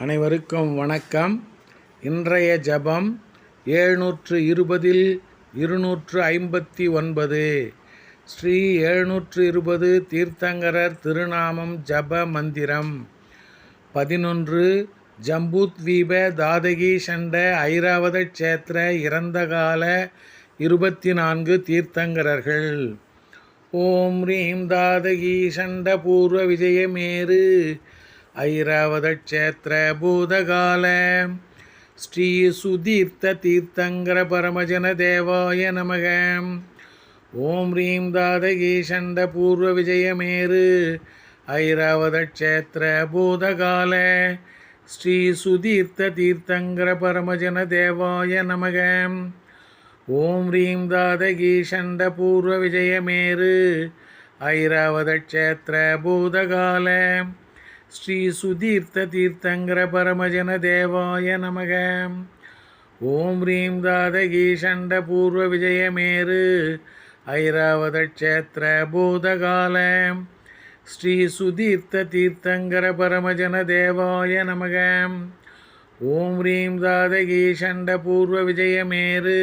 அனைவருக்கும் வணக்கம். இன்றைய ஜபம் ஏழ்நூற்று இருபதில் இருநூற்று ஐம்பத்தி ஒன்பது. ஸ்ரீ எழுநூற்று இருபது தீர்த்தங்கரர் திருநாமம் ஜப மந்திரம். பதினொன்று ஜம்பூத்வீப தாதகி சண்ட ஐராவத க்ஷேத்திர இறந்தகால இருபத்தி நான்கு தீர்த்தங்கரர்கள். ஓம் ரீம் தாதகி சண்ட பூர்வ விஜயமேறு. ஐராவத பூதகால ஸ்ரீ சுதீர்த்த தீர்த்தங்கர பரமஜன தேவாய நமக. ஓம் ரீம் தாதகி சண்ட பூர்வ விஜயமேரு ஐராவத பூதகால ஸ்ரீ சுதீர்த்த தீர்த்தங்கர பரமஜன தேவாய நமக. ஓம் ரீம் தாதகி சண்ட பூர்வ விஜயமேரு ஐராவத பூதகால ஸ்ரீ சுதீர்த்த தீர்த்தங்கர பரமஜன தேவாய நமக. ஓம் ரீம் தாதகி சண்ட பூர்வ விஜயமேரு ஐராவத க்ஷேத்திர பூதகால. ஸ்ரீ சுதீர்த்த தீர்த்தங்கர பரமஜன தேவாய நமக. ஓம் ரீம் தாதகி சண்ட பூர்வ விஜயமேரு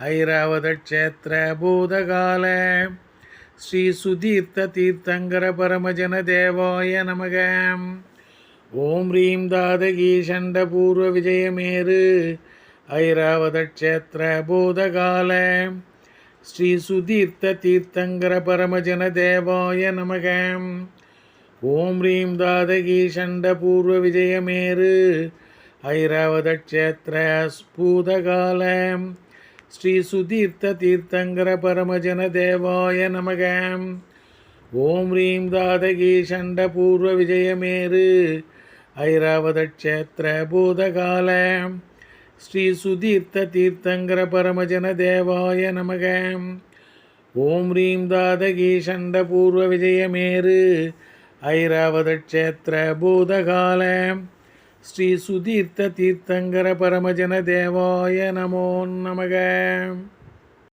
ஐராவத க்ஷேத்திர பூதகால. ஸ்ரீ சுதீர்த்த தீர்த்தங்கர பரமஜன தேவாய நமக. ஓம் ரீம் தாதகி சண்ட பூர்வ விஜயமேரு ஐராவத க்ஷேத்திர பூதகால. ஸ்ரீ சுதீர்த்த தீர்த்தங்கர பரமஜன தேவாய நமக. ஓம் ரீம் தாதகி சண்ட பூர்வ விஜயமேரு ஐராவத க்ஷேத்திர பூதகால. ஸ்ரீ சுதீர்த்த தீர்த்தங்கர பரமஜன தேவாய நமக. ஓம் ரீம் தாதகி சண்ட பூர்வ விஜயமேரு ஐராவத க்ஷேத்திர பூதகால. ஸ்ரீ சுதீர்த்த தீர்த்தங்கர பரமஜன தேவாய நமக. ஓம் ரீம் தாதகி சண்ட பூர்வ விஜயமேரு ஐராவத க்ஷேத்திர பூதகால. ஸ்ரீ சுதீர்த்த தீர்த்தங்கர பரமஜன தேவாய நமோ நமக.